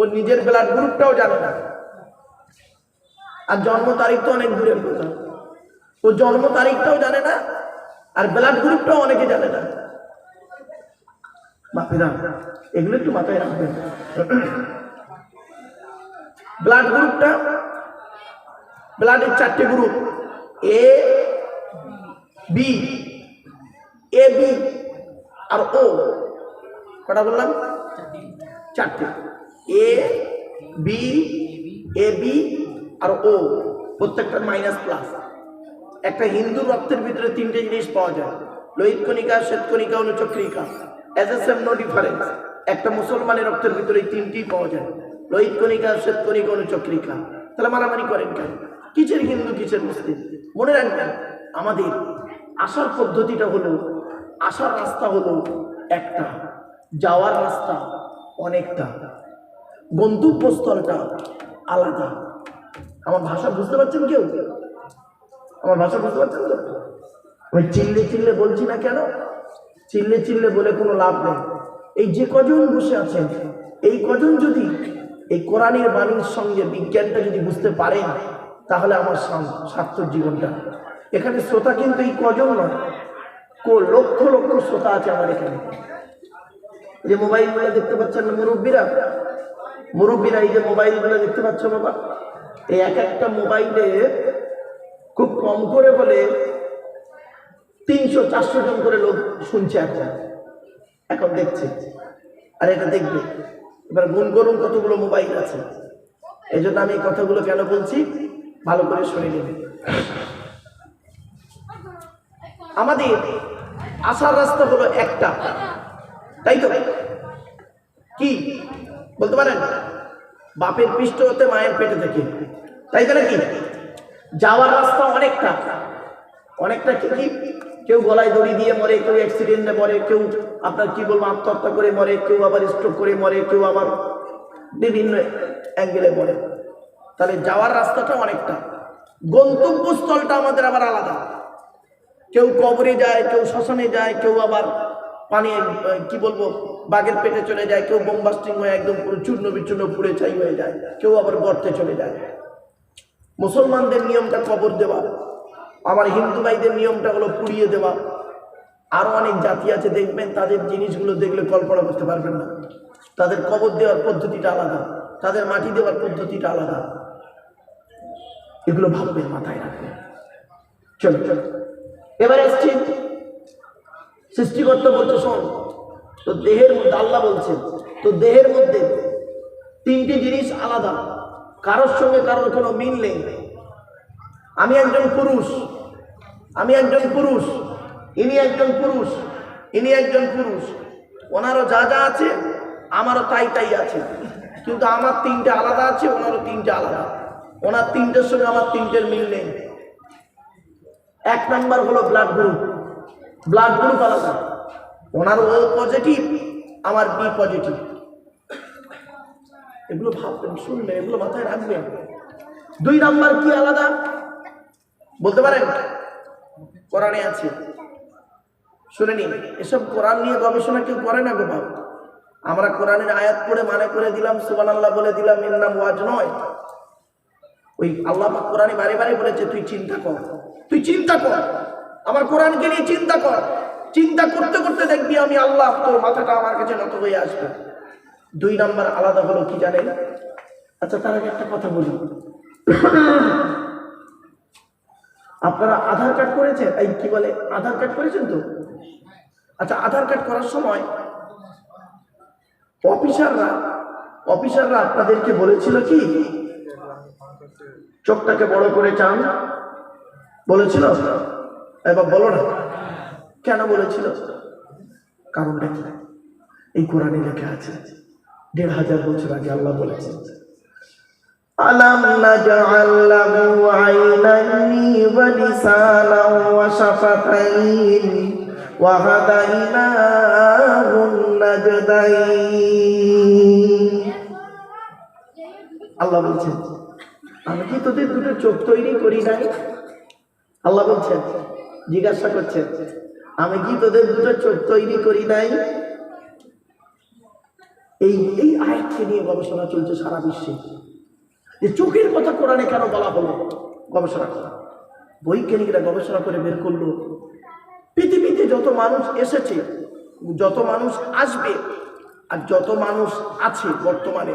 ও নিজের ব্লাড গ্রুপটাও জানে না। আর জন্ম তারিখ তো অনেক দূরের কথা। ও জন্ম তারিখটাও জানে না, আর ব্লাড গ্রুপটাও অনেকে জানে না। বাপেরা এগুলো একটু মাথায় রাখবেন। ব্লাড গ্রুপটা ব্লাডের চারটে group A B A B R O কটা বললাম? চারটে। এ বি এ বি আর ও প্রত্যেকটা মাইনাস প্লাস একটা হিন্দু রক্তের ভিতরে তিনটে জিনিস পাওয়া যায়। লোহিত কণিকা, শ্বেত কণিকা অনুচক্রিকা as a same no difference একটা মুসলমানের রক্তের ভিতরে এই তিনটি পাওয়া যায়। লোহিত কণিকা, শ্বেত কণিকা অনুচক্রিকা তাহলে মারামারি করেন কেন? কিসের হিন্দু, কিসের মুসলিম? মনে রাখবেন, আমাদের আসার পদ্ধতিটা হলো, আসার রাস্তা হলো একটা। যাওয়ার রাস্তা অনেকটা। গন্তব্যস্থলটা আলাদা। আমার ভাষা বুঝতে পারছেন কেউ? আমার ভাষা বুঝতে পারছেন তো? আমি চিল্লে চিল্লে বলছি না কেন? চিল্লে চিল্লে বলে কোনো লাভ নেই। এই যে কজন বসে আছেন, এই কজন যদি এই কোরআনের বাণীর সঙ্গে বিজ্ঞানটা যদি বুঝতে পারেন, তাহলে আমার সার্থক জীবনটা। এখানে শ্রোতা কিন্তু এই কজন নয় লক্ষ লক্ষ শ্রোতা আছে আমার এখানে। যে মোবাইলগুলো দেখতে পাচ্ছেন মুরব্বীরা? মুরব্বীরা এই যে মোবাইলগুলো দেখতে পাচ্ছ বাবা, এই এক একটা মোবাইলে খুব কম করে বলে তিনশো, চারশো জন করে লোক শুনছে এখন। এখন দেখছে। আর এটা দেখবে। এবার গুণ করুন কতগুলো মোবাইল আছে। এই জন্য আমি কথাগুলো কেন বলছি? ভালো করে শুনে নেবে আমাদের আসার রাস্তা হলো একটা। তাই তো? কি? বলতে পারেন, বাপের পৃষ্ঠ হতে মায়ের পেটে থেকে। তাই তো নাকি যাওয়ার রাস্তা অনেকটা। অনেকটা কি কি? কেউ গলায় দড়ি দিয়ে মরে, কেউ অ্যাক্সিডেন্টে মরে কেউ আপনার কি বলব, আত্মহত্যা করে মরে, কেউ আবার স্ট্রোক করে মরে, কেউ আবার বিভিন্ন অ্যাঙ্গেলে মরে তাহলে যাওয়ার রাস্তাটা অনেকটা। গন্তব্যস্থলটা আমাদের আবার আলাদা। কেউ কবরে যায়, কেউ শ্মশানে যায়, কেউ আবার পানি কি বলব বাঘের পেটে চলে যায়, কেউ বোমবাস্টিং হয়ে একদম পুরো চূর্ণ বিচূর্ণ পুড়ে ছাই হয়ে যায়, কেউ আবার গর্তে চলে যায়। মুসলমানদের নিয়মটা কবর দেওয়া আমার হিন্দু ভাইদের নিয়মটা হলো পুড়িয়ে দেওয়া। আরও অনেক জাতি আছে, দেখবেন তাদের জিনিসগুলো দেখলে কল্পনা করতে পারবেন না। তাদের কবর দেওয়ার পদ্ধতিটা আলাদা, তাদের মাটি দেওয়ার পদ্ধতিটা আলাদা। এগুলো ভাববেন, মাথায় রাখবেন। চলো চলো। এবার এসছি সৃষ্টিকর্তা বলছে, শোন তো দেহের মধ্যে, আল্লাহ বলছেন, তো দেহের মধ্যে তিনটি জিনিস আলাদা। কারোর সঙ্গে কারোর কোনো মিল নেই। আমি একজন পুরুষ, আমি একজন পুরুষ, ইনি একজন পুরুষ, ইনি একজন পুরুষ। ওনারও যা যা আছে, আমারও তাই তাই আছে। কিন্তু আমার তিনটে আলাদা আছে, ওনারও তিনটে আলাদা। ওনার তিনটের সঙ্গে আমার তিনটের মিল নেই। এক নাম্বার হলো ব্লাড গ্রুপ ব্লাড গ্রুপ আলাদা। ওনার ও পজিটিভ, আমার বি পজিটিভ। এগুলো ভাববেন, শুনবেন, এগুলো মাথায় রাখবেন। দুই নাম্বার কি আলাদা? বলতে পারেন? কোরআনে আছে। শুনে নিন, এসব কোরআন নিয়ে গবেষণা কেউ করে না গো বাপ আমরা কোরআনের আয়াত পড়ে মানে করে দিলাম সুবান আল্লাহ বলে দিলাম এর নাম ওয়াজ নয়। ওই আল্লাহ কোরআনে বারে বারে বলেছে, তুই চিন্তা কর, তুই চিন্তা কর, আমার কোরআনকে নিয়ে চিন্তা কর। চিন্তা করতে করতে দেখবি আমি আল্লাহ, তোর মাথাটা আমার কাছে নত হয়ে আসবে। দুই নাম্বার আলাদা হলো কি জানেন? আচ্ছা তার আগে একটা কথা বলি। আপনারা আধার কার্ড করেছেন? এই কি বলে? আধার কার্ড করেছেন তো? আচ্ছা আধার কার্ড করার সময় অফিসাররা অফিসাররা আপনাদেরকে বলেছিল কি? চোখটাকে বড় করে চান বলেছিল? এবার বলো না। কেন বলেছিল? কারণটা কি? এই কোরআনে লেখা আছে, দেড় হাজার বছর আগে আল্লাহ বলেছেন আইনাইনি ওয়া লিসানান ওয়া শাফাতাইন ওয়া হাদাইনাহু নাজদাইন। আল্লাহ বলছেন, আমি কি তোদের দুটো চোখ তৈরি করি নাই? আল্লাহ বলছেন, জিজ্ঞাসা করছেন আমি কি তোদের দুটো চোখ তৈরি করি নাই? এই এই আয়াতকে নিয়ে গবেষণা চলছে সারা বিশ্বে। যে চোখের কথা কোরআনে কেন বলা হলো? গবেষণা করা। বৈজ্ঞানিকরা গবেষণা করে বের করল। পৃথিবীতে যত মানুষ এসেছে, যত মানুষ আসবে, আর যত মানুষ আছে বর্তমানে,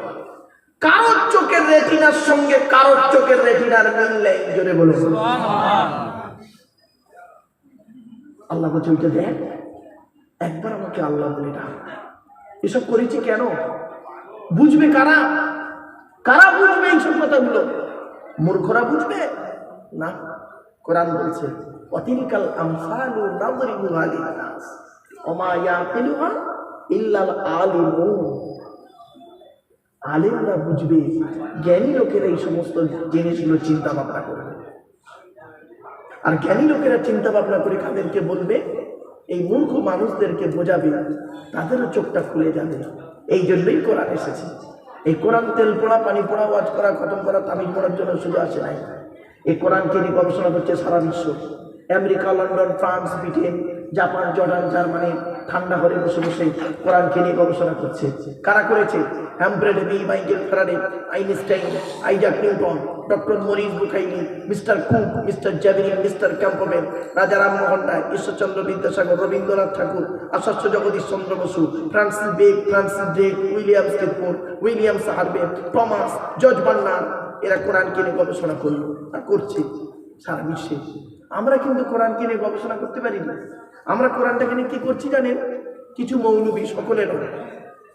কারোর চোখের রেটিনার সঙ্গে কারোর চোখের রেটিনার মিল নেই। জোরে বলে আল্লাহ বলছে, ওইটা দেখ, একবার আমাকে আল্লাহ বলে ডাক। এসব করেছি কেন? বুঝবে কারা? কারা বুঝবে এইসব কথাগুলো? মূর্খরা বুঝবে? না, কোরআন বলছে অতিরিকাল আমসালু নাদরিবুহা লিন্নাস ওমা ইয়াকিলুহা ইল্লাল আলিমুন। আলিমরা বুঝবে, জ্ঞানী লোকেরা এই সমস্ত জিনিসগুলো চিন্তা ভাবনা করবে। আর জ্ঞানী লোকেরা চিন্তা ভাবনা করে কাদেরকে বলবে, এই মূর্খ মানুষদেরকে বোঝাবে, তাদেরও চোখটা খুলে যাবে। এই জন্যই কোরআন এসেছে। এই কোরআন তেল পড়া, পানি পড়া, ওয়াজ করা, খতম করা তামিল পড়ার জন্য শুধু আসে নাই। এই কোরআনকে নিয়ে গবেষণা করছে সারা বিশ্ব। America, London, France, Britain, Japan, Jordan, Germany ঠান্ডা ঘরে বসে বসে কোরআনকে নিয়ে গবেষণা করছে। কারা করেছে? হ্যামব্রেড B Michael Faraday Einstein Isaac Newton doctor Maurice বুখাইনি mister Cook mister জ্যাভিলিন মিস্টার ক্যাম্পবেল রাজা রামমোহন রায়, ঈশ্বরচন্দ্র বিদ্যাসাগর, রবীন্দ্রনাথ ঠাকুর আশাস্য জগদীশ চন্দ্র বসু, ফ্রান্সিস বেক ফ্রান্সিস ড্রেক, উইলিয়াম স্টেটমোর উইলিয়াম সাহারবে, টমাস, জর্জ বান্নার এরা কোরআনকে নিয়ে গবেষণা করল আর করছে, সারা বিশ্বে। আমরা কিন্তু কোরআনকে নিয়ে গবেষণা করতে পারি না আমরা কোরআনটাকে নিয়ে কি করছি জানেন? কিছু মৌলবী সকলে নয়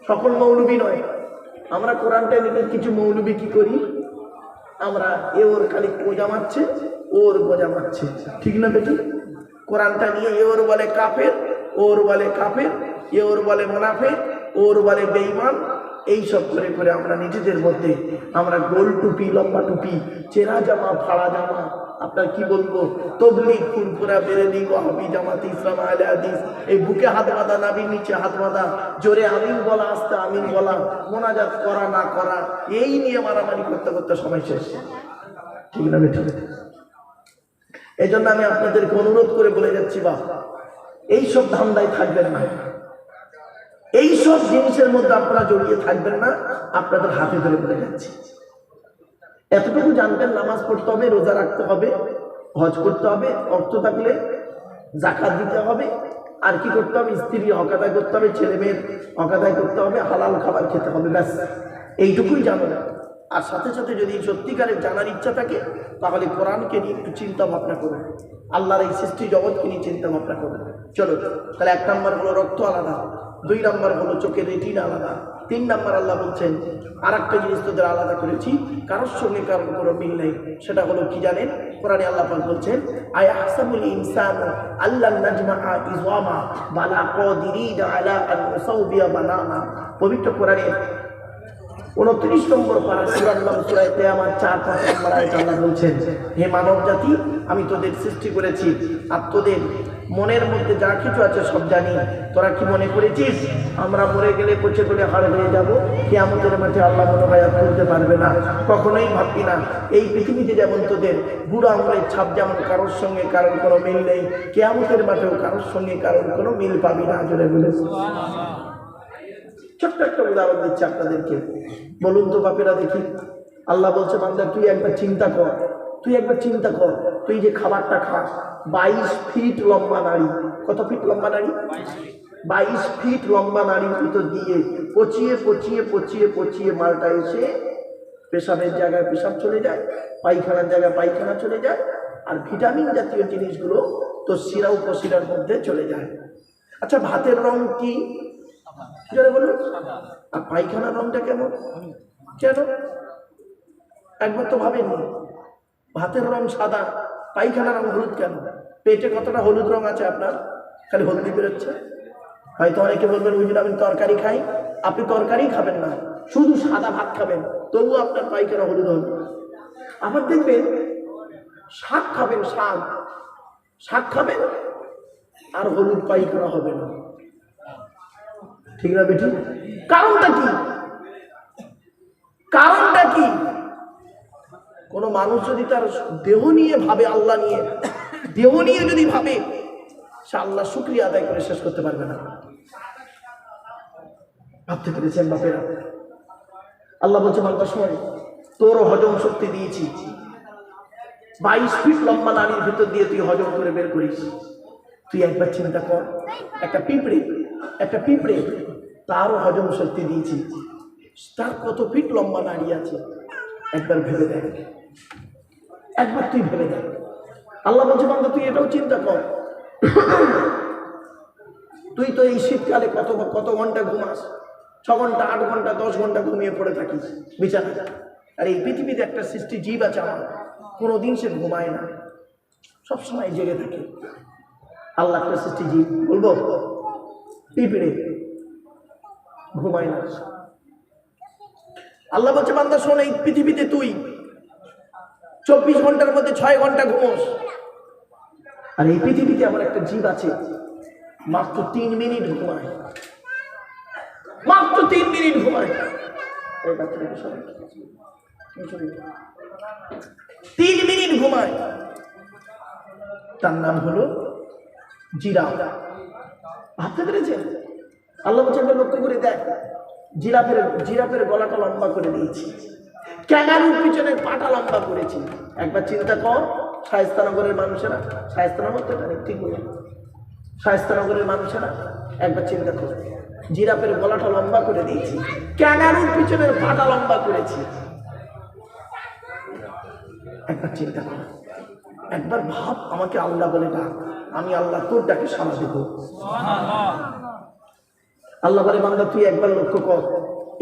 সকল মৌলবী নয়। আমরা কোরআনটা নিয়ে কিছু মৌলবী কি করি? আমরা এ ওর খালি গোজা মারছে, ওর গোজা মারছে। ঠিক না বেটি? কোরআনটা নিয়ে এ ওর বলে কাফের, ওর বলে কাফের, এ ওর বলে মোনাফে ওর বলে বেইমান এই সব করে করে আমরা নিজেদের মধ্যে আমরা গোল টুপি, লম্বা টুপি, চেরা জামা, ফাড়া জামা আপনার কি বলব? তবলিগ ফুরফুরা বেরেলি ওয়াহাবি জামাত ইসলাম আলে হাদিস। এই বুকে হাত বাঁধা নাবির নিচে হাত বাঁধা, জোরে আমিন বলা, আসতে আমিন বলা, মোনাজাত করা, না করা, এই নিয়ে মারামারি করতে করতে সময় শেষ। ঠিক না বেঠিক এই জন্য আমি আপনাদেরকে অনুরোধ করে বলে যাচ্ছি বা এইসব ধান্দায় থাকবেন না। এইসব জিনিসের মধ্যে আপনারা জড়িয়ে থাকবেন না, আপনাদের হাতে ধরে বলে যাচ্ছি। এতটুকু জানবেন নামাজ পড়তে হবে, রোজা রাখতে হবে, হজ করতে হবে, অর্থ থাকলে জাকাত দিতে হবে, আর কি করতে হবে? স্ত্রী হকাদায় করতে হবে, ছেলে মেয়ের হকাদায় করতে হবে, হালাল খাবার খেতে হবে, ব্যাস। এইটুকুই জানো না আর সাথে সাথে যদি সত্যিকারের জানার ইচ্ছা থাকে, তাহলে কোরআনকে নিয়ে একটু চিন্তা ভাবনা করুন। আল্লাহর এই সৃষ্টি জগৎকে নিয়ে চিন্তা ভাবনা করুন। চলো তাহলে এক নম্বর হলো রক্ত আলাদা, দুই নম্বর হলো চোখের রেটিনা আলাদা তিন নম্বর আল্লাহ বলছেন আর একটা জিনিস তোদের আলাদা করেছি, কারোর সঙ্গে কারোর কোনো মিল নেই, সেটা হলো কি জানেন? কোরআনে আল্লাহ পাক বলছেন আয় আহসাবুল ইনসান আল্লাহ নাজমা ইজওয়ামা বালা কদিরিন আলা আন নুসাউবিয়া বানানা পবিত্র কোরআনের উনত্রিশ নম্বর পারা সুরার নাম সুরাইতে আমার চার পাঁচ নম্বর আয়তে আল্লাহ বলছেন, হে মানব জাতি আমি তোদের সৃষ্টি করেছি আর তোদের মনের মধ্যে যা কিছু আছে সব জানি। তোরা কি মনে করেছিস? আমরা মরে গেলে পচে করে হার হয়ে যাব? কি আমাদের মাঠে আল্লাহ মনে আর তুলতে পারবে না। কখনোই ভাববি না, এই পৃথিবীতে যেমন তোদের বুড়ো আঙুলের ছাপ যেমন কারোর সঙ্গে কারোর কোনো মিল নেই কে কেয়ামতের মাঠেও কারোর সঙ্গে কারোর কোনো মিল পাবি না, জোরে বলেছে ছোট্ট একটা উদাহরণ দিচ্ছি আপনাদেরকে। বলুন তো বাপেরা দেখি। আল্লাহ বলছে, বান্দা, তুই একবার চিন্তা কর, তুই একবার চিন্তা কর। তুই যে খাবারটা খাস বাইশ ফিট লম্বা নাড়ি। কত ফিট লম্বা নাড়ি? বাইশ ফিট লম্বা নাড়ির ভিতর দিয়ে পচিয়ে পচিয়ে পচিয়ে পচিয়ে মালটা এসে পেশাবের জায়গায় পেশাব চলে যায়, পায়খানার জায়গায় পায়খানা চলে যায়, আর ভিটামিন জাতীয় জিনিসগুলো তো শিরা উপশিরার মধ্যে চলে যায়। আচ্ছা ভাতের রং কি? বলুন। আর পায়খানার রংটা কেমন? কেন? একবার তো ভাবেননি। ভাতের রং সাদা। পায়খানার রং হলুদ কেন? পেটে কতটা হলুদ রং আছে আপনার? খালি হলুদি বেরোচ্ছে? হয়তো অনেকে বলবেন বুঝুন আমি তরকারি খাই। আপনি তরকারি খাবেন না, শুধু সাদা ভাত খাবেন। তবুও আপনার পায়খানা হলুদ হবে। আবার দেখবেন, শাক খাবেন, শাক। শাক খাবেন, আর হলুদ পায়খানা হবে না। ঠিক না বেটি? কারণটা কি? কারণটা কি? কোন মানুষ যদি তার দেহ নিয়ে ভাবে, আল্লাহ নিয়ে, দেহ নিয়ে যদি ভাবে, সে আল্লাহ শুক্রিয়া আদায় করে শেষ করতে পারবে না। ভাবতে পেরেছেন বাপেরা? আল্লাহ বলছে, বান্দা সময় তোরও হজম শক্তি দিয়েছি। বাইশ ফিট লম্বা নারীর ভিতর দিয়ে তুই হজম করে বের করিস। তুই একবার চিন্তা কর, একটা পিঁপড়ে একটা পিঁপড়ে তারও হজম শক্তি দিয়েছি। তার কত ফিট লম্বা নারী আছে? একবার ভেবে দেখ। একবার তুই ভেবে দেখ। আল্লাহ বলছে, বান্দা, তুই এটাও চিন্তা কর। তুই তো এই শীতকালে কত কত ঘণ্টা ঘুমাস? ছ ঘণ্টা, আট ঘণ্টা, দশ ঘণ্টা ঘুমিয়ে পড়ে থাকিস। বিছানা আর এই পৃথিবীতে একটা সৃষ্টি জীব আছে আমার। কোনোদিন সে ঘুমায় না। সবসময় জেগে থাকে। আল্লাহ একটা সৃষ্টি জীব বলব? পিঁপড়ে। ঘুমায় না। আল্লাহ বলছে, বান্দা, শোন, এই পৃথিবীতে তুই চব্বিশ ঘণ্টার মধ্যে ছয় ঘণ্টা ঘুমোস। আর এই পৃথিবীতে আমার একটা জীব আছে, মাত্র তিন মিনিট ঘুমায়। মাত্র তিন মিনিট ঘুমায়। তিন মিনিট ঘুমায়। তার নাম হলো জিরাফ। ভাবতে পেরেছেন? আল্লাহ বলছে, একটা লক্ষ্য করে দেখ, জিরাফের জিরাফের গলাটা লম্বা করে দিয়েছি। ক্যাঙ্গারুর পিছনে পাটা লম্বা করেছি। একবার চিন্তা কর শায়স্তানগরের মানুষেরা শায়স্তানগর তো এটা ঠিক বললাম শায়স্তানগরের মানুষেরা, একবার চিন্তা কর। জিরাফের গলাটা লম্বা করে দিয়েছি ক্যাঙ্গারুর পিছনের পাটা লম্বা করেছি। একবার চিন্তা কর, একবার ভাব, আমাকে আল্লাহ বলে ডাক। আমি আল্লাহ তোর ডাকে সাড়া দেব। আল্লাহ বলে, বান্দা, তুই একবার লক্ষ্য কর,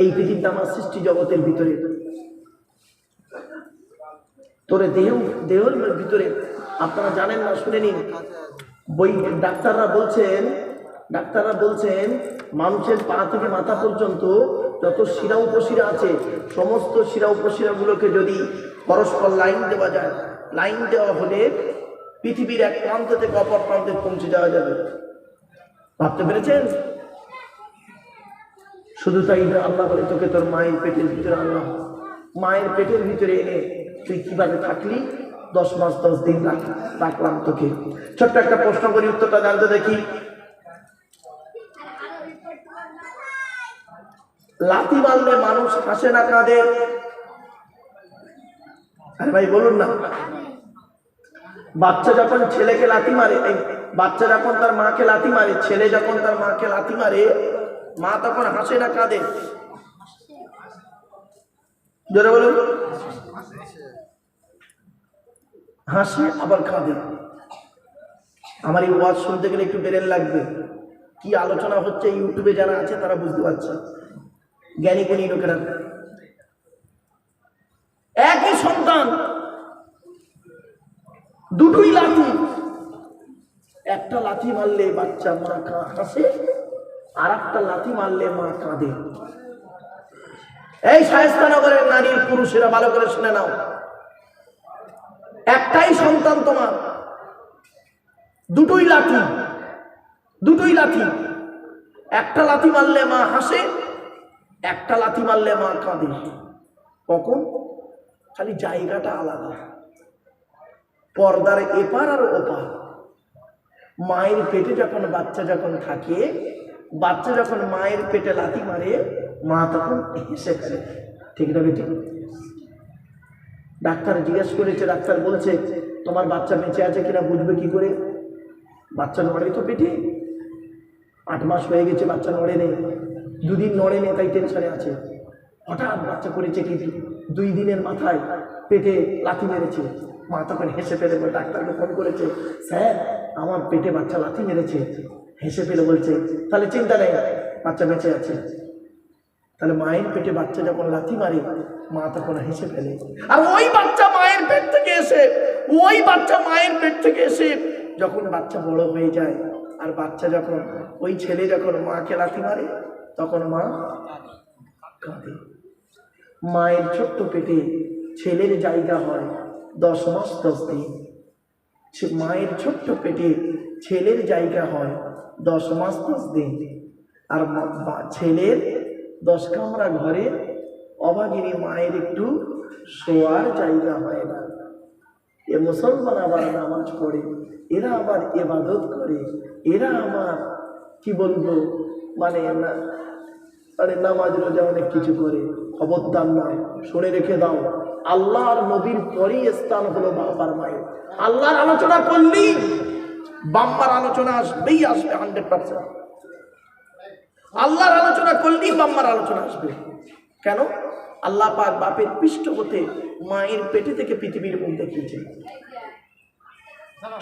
এই পৃথিবীটা আমার সৃষ্টি জগতের ভিতরে তোরে দেহ, দেহের ভিতরে, আপনারা জানেন না, শুনে নিন। বই, ডাক্তাররা বলছেন ডাক্তাররা বলছেন, মানুষের পা থেকে মাথা পর্যন্ত যত শিরা উপশিরা আছে, সমস্ত শিরা উপশিরাগুলোকে যদি পরস্পর লাইন দেওয়া যায়, লাইন দেওয়া হলে পৃথিবীর এক প্রান্ত থেকে অপর প্রান্তে পৌঁছে যাওয়া যাবে। ভাবতে পেরেছেন? শুধু তাই আল্লাহ বলে, তোকে তোর মায়ের পেটের ভিতরে আল্লাহ মায়ের পেটের ভিতরে এনে তুই কীভাবে থাকলি? দশ মাস, দশ দিন রাখলাম তোকে। ছোট্ট একটা প্রশ্ন করি, উত্তরটা জানতে দেখি। লাথি মারলে মানুষ হাসে না, কাঁদে? আরে ভাই, বলুন না। বাচ্চা যখন ছেলেকে লাথি মারে বাচ্চা যখন তার মাকে লাথি মারে, ছেলে যখন তার মাকে লাথি মারে, মা তখন হাসে না, কাঁদে? জোরে বলুন। হাসে আবার কাঁদে আমার এই ওয়াজ শুনতে গেলে একটু বেরেন লাগবে। কি আলোচনা হচ্ছে ইউটিউবে যারা আছে তারা বুঝতে পারছে। জ্ঞানী গুণী লোকেরা। একই সন্তান। দুটোই লাঠি। একটা লাথি মারলে বাচ্চা মা হাসে আর একটা লাথি মারলে মা কাঁদে। এই শায়স্তানগরের নারীর পুরুষেরা ভালো করে শুনে নাও। একটাই সন্তান তোমার। দুটোই লাথি দুটোই লাথি একটা লাথি মারলে মা হাসে, একটা লাথি মারলে মা কাঁদে। কখন? খালি জায়গাটা আলাদা। পর্দার এপার আর ওপার। মায়ের পেটে যখন বাচ্চা যখন থাকে, বাচ্চা যখন মায়ের পেটে লাথি মারে মা তখন হেসে ঠিক না বেটি ডাক্তার জিজ্ঞেস করেছে, ডাক্তার বলছে, তোমার বাচ্চা বেঁচে আছে কিনা বুঝবে কি করে? বাচ্চা নড়ে তো পেটে। আট মাস হয়ে গেছে, বাচ্চা নড়ে নেই। দুদিন নড়ে নেই, তাই টেনশনে আছে। হঠাৎ বাচ্চা করেছে কি? দুই দিনের মাথায় পেটে লাথি মেরেছে। মা তখন হেসে ফেলে বলে, ডাক্তারকে ফোন করেছে, স্যার, আমার পেটে বাচ্চা লাথি মেরেছে। হেসে ফেলে বলছে, তাহলে চিন্তা নেই, বাচ্চা বেঁচে আছে। তাহলে মায়ের পেটে বাচ্চা যখন লাথি মারে, মা তখন হেসে ফেলে। আর ওই বাচ্চা মায়ের পেট থেকে এসে, ওই বাচ্চা মায়ের পেট থেকে এসে যখন বাচ্চা বড় হয়ে যায়, আর বাচ্চা যখন, ওই ছেলে যখন মাকে লাথি মারে, তখন মা কাঁদে। মায়ের ছোট্ট পেটে ছেলের জায়গা হয় দশ মাস, দশ দিন। সে মায়ের ছোট্ট পেটে ছেলের জায়গা হয় দশ মাস, দশ দিন। আর ছেলের দশ কামরা ঘরে অভাগিনী মায়ের একটু শোয়ার জায়গা হয় না। এ মুসলমান আবার নামাজ পড়ে, এরা আবার এবাদত করে, এরা আমার কি বলব মানে না, আরে নামাজ রোজা অনেক কিছু করে, খবরদার নয়, শুনে রেখে দাও। আল্লাহর নবীর পরই স্থান হলো বাবার মায়ের। আল্লাহর আলোচনা করলি বাম্মার আলোচনা আসবেই, আসবে হান্ড্রেড পার্সেন্ট আল্লাহর আলোচনা করলেই বাম্মার আলোচনা আসবে। কেন? আল্লাহ পাক বাপের পৃষ্ঠ হতে মায়ের পেটে থেকে পৃথিবীর মুখ দেখিয়েছেন।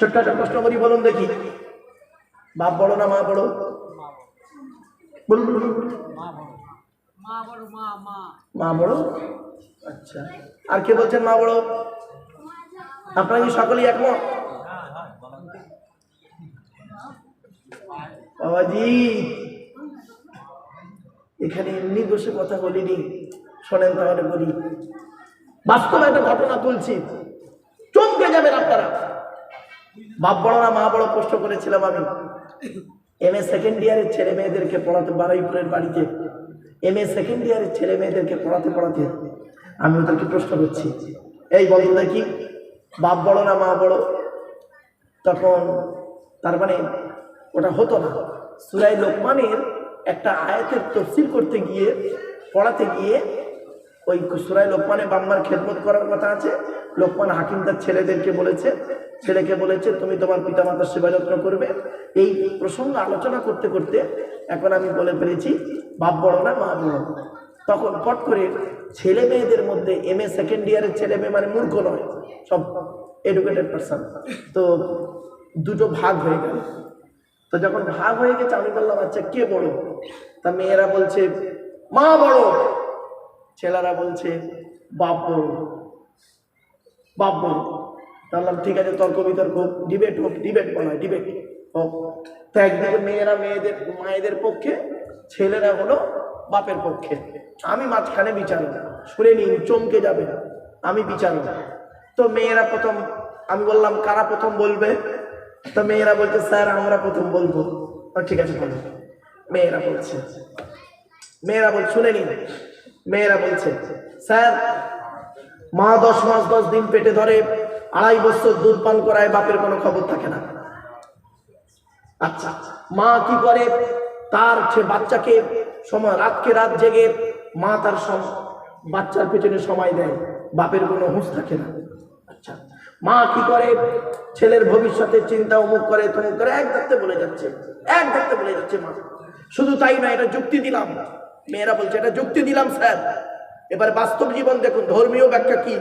ছোট্ট একটা প্রশ্ন করি, বলুন দেখি। বাপ বড় না মা বড়? বলুন। মা বড়। আচ্ছা। আর কে বলছেন মা বড়? আপনারা কি সকলেই একমত? বাবাজি এখানে এমনি বসে কথা বলিনি, শোনেন তাহলে বলি। বাস্তবে একটা ঘটনা তুলছি। চমকে যাবেন আপনারা। বাপ বড় না মা বড় প্রশ্ন করেছিলাম আমি। এম এ সেকেন্ড ইয়ারের ছেলে মেয়েদেরকে পড়াতে, বারুইপুরের বাড়িতে। এম এ সেকেন্ড ইয়ারের ছেলে মেয়েদেরকে পড়াতে পড়াতে আমি ওদেরকে প্রশ্ন করছি। এই বলতো দেখি, বাপ বড় না মা বড়? তখন তার মানে ওটা হতো না। সুরাই লোকমানের একটা আয়াতের তফসিল করতে গিয়ে, পড়াতে গিয়ে ওই সুরাই লোকমানে বাম্মার খেদমত করার কথা আছে। লোকমান হাকিম তার ছেলেদেরকে বলেছে, ছেলেকে বলেছে, তুমি তোমার পিতামাতার সেবা যত্ন করবে। এই প্রসঙ্গ আলোচনা করতে করতে এখন আমি বলে ফেলেছি, বাপ বড় না, মা বড়। তখন পট করে ছেলে মেয়েদের মধ্যে এম এ সেকেন্ড ইয়ারের ছেলে মেয়ে মানে মূর্খ নয়, সব এডুকেটেড পার্সন তো দুটো ভাগ হয়ে গেল। তো যখন ভাগ হয়ে গেছে, আমি বললাম আচ্ছা কে বড়? তা মেয়েরা বলছে, মা বড়। ছেলেরা বলছে, বাপ বড়। বাপ বড়। বললাম, ঠিক আছে, তর্ক বিতর্ক ডিবেট হোক ডিবেট বলা ডিবেট হোক। তো একদিকে মেয়েরা মেয়েদের, মায়েদের পক্ষে, ছেলেরা হলো বাপের পক্ষে। আমি মাঝখানে বিচারক শুনে নিন, চমকে যাবে। আমি বিচারক তো মেয়েরা প্রথম, আমি বললাম, কারা প্রথম বলবে? তো মেয়েরা বলছে, স্যার, আমরা প্রথম বলব। ঠিক আছে, বলো। মেয়েরা বলছে। মেয়েরা বল শুনে নিন মেয়েরা বলছে, স্যার, মা দশ মাস দশ দিন পেটে ধরে আড়াই বছর দুধ পান করায় বাপের কোনো খবর থাকে না। আচ্ছা মা কি করে? তার সে বাচ্চাকে সময় রাতকে রাত জেগে মা তার বাচ্চার পেছনে সময় দেয়, বাপের কোনো হুঁশ থাকে না। আচ্ছা মা কি করে? ছেলের ভবিষ্যতের চিন্তা অমুক করে তমুক করে, এক থাকতে বলে যাচ্ছে, এক থাকতে বলে যাচ্ছে মা। শুধু তাই না, এটা যুক্তি দিলাম। মেয়েরা বলছে, এটা যুক্তি দিলাম, স্যার। এবার বাস্তব জীবন দেখুন, ধর্মীয় ব্যাখ্যা কি?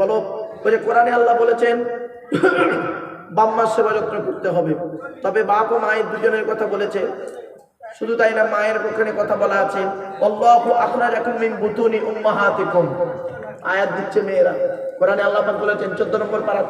বলো। বলে কোরআনে আল্লাহ বলেছেন বাম্মার সেবা যত্ন করতে হবে। তবে বাপ ও মায়ের দুজনের কথা বলেছে। শুধু তাই না, মায়ের পক্ষে কথা বলা আছে আপনার এখন মিন বুতুনি উম্মাহাতিকুম। আয়াত দিচ্ছে মেয়েরা। কোরআনে আল্লাহ বলেছেন 14 নম্বর পারা